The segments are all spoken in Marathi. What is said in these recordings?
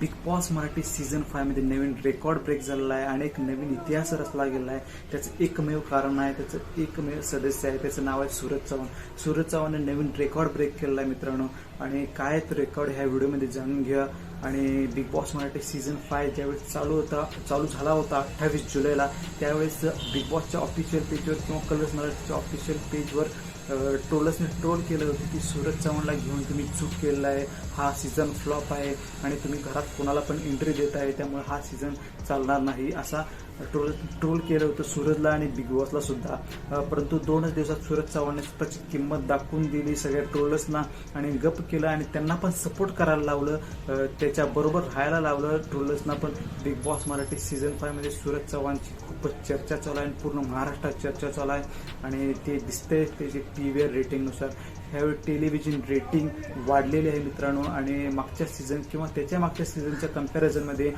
बिग बॉस मराठी सीझन फायमध्ये नवीन रेकॉर्ड ब्रेक झालेला आहे आणि एक नवीन इतिहास रचला गेला आहे. त्याचं एकमेव कारण आहे त्याचं एकमेव सदस्य आहे त्याचं नाव आहे सूरज चव्हाण. सूरज चव्हाणने नवीन रेकॉर्ड ब्रेक केलेला आहे मित्रांनो. आणि काय तो रेकॉर्ड ह्या व्हिडिओमध्ये जाणून घ्या. आणि Bigg Boss Marathi season five ज्यावेळेस चालू होता चालू झाला होता अठ्ठावीस जुलैला त्यावेळेस बिग बॉसच्या ऑफिशियल पेजवर किंवा कलर्स मराठीच्या ऑफिशियल पेजवर ट्रोलर्सने ट्रोल केलं होतं की सूरज चव्हाणला घेऊन तुम्ही चूक केलेला आहे हा सीझन फ्लॉप आहे आणि तुम्ही घरात कोणाला पण एंट्री देत आहे त्यामुळे हा सीझन चालणार नाही असा ट्रोल ट्रोल केलं होतं सूरजला आणि बिग बॉसला सुद्धा. परंतु दोनच दिवसात सूरज चव्हाणने स्वतःची किंमत दाखवून दिली सगळ्या ट्रोलर्सना आणि गप केलं आणि त्यांना पण सपोर्ट करायला लावलं. त्याच्याबरोबर राहायला लावलं ट्रोलर्सना पण. बिग बॉस मराठी सीझन फायमध्ये सूरज चव्हाणची खूपच चर्चा चालू आहे आणि पूर्ण महाराष्ट्रात चर्चा चालू आहे. आणि ते दिसतंय त्याचे टी व्ही रेटिंगनुसार ह्यावेळी टेलिव्हिजन रेटिंग वाढलेली आहे मित्रांनो आणि मागच्या सीझन किंवा त्याच्या मागच्या सीझनच्या कम्पॅरिझनमध्ये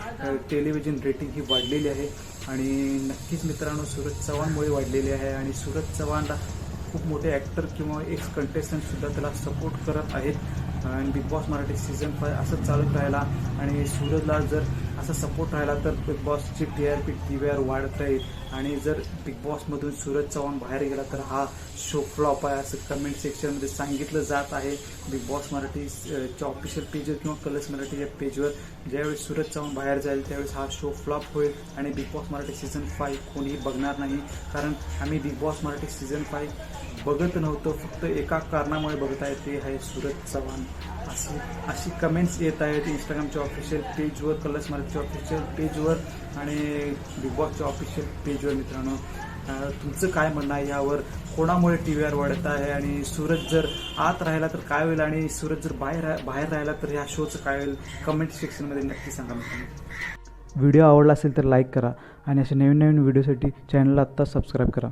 टेलिव्हिजन रेटिंग ही वाढलेली आहे. आणि नक्कीच मित्रांनो सूरज चव्हाणमुळे वाढलेली आहे आणि सूरज चव्हाणला खूप मोठे ॲक्टर किंवा एक्स कंटेस्टंटसुद्धा त्याला सपोर्ट करत आहेत. आणि Bigg Boss Marathi season five असंच चालत राहिला. आणि सूरजला जर असा सपोर्ट राहिला तर Bigg बॉसची T R P T V R वाढत राहील आणि जर बिग बॉसमधून सूरज चव्हाण बाहेर गेला तर हा शो फ्लॉप आहे असं कमेंट सेक्शनमध्ये सांगितलं जात आहे. बिग बॉस मराठी च्या ऑफिशियल पेजवर किंवा कलर्स मराठीच्या पेजवर ज्यावेळेस सूरज चव्हाण बाहेर जाईल त्यावेळेस हा शो फ्लॉप होईल. आणि Bigg Boss Marathi season five कोणीही बघणार नाही. कारण आम्ही Bigg Boss Marathi season five बघत नव्हतं फक्त एका कारणामुळे बघत आहे ते आहे सूरज चव्हाण. अशी अशी कमेंट्स येत आहेत इंस्टाग्रामच्या ऑफिशियल पेजवर कलर्स मार्कच्या ऑफिशियल पेजवर आणि बिग बॉसच्या ऑफिशियल पेजवर मित्रांनो. तुमचं काय म्हणणं आहे यावर? कोणामुळे टी व्हीआर वाढत आहे आणि सूरज जर आत राहिला तर काय होईल आणि सूरज जर बाहेर रा- बाहेर राहिला तर ह्या शोचं काय होईल? कमेंट सेक्शनमध्ये नक्की सांगा मित्रांनो. व्हिडिओ आवडला असेल तर लाईक करा आणि असे नवीन नवीन व्हिडिओसाठी चॅनलला आत्ता सबस्क्राईब करा.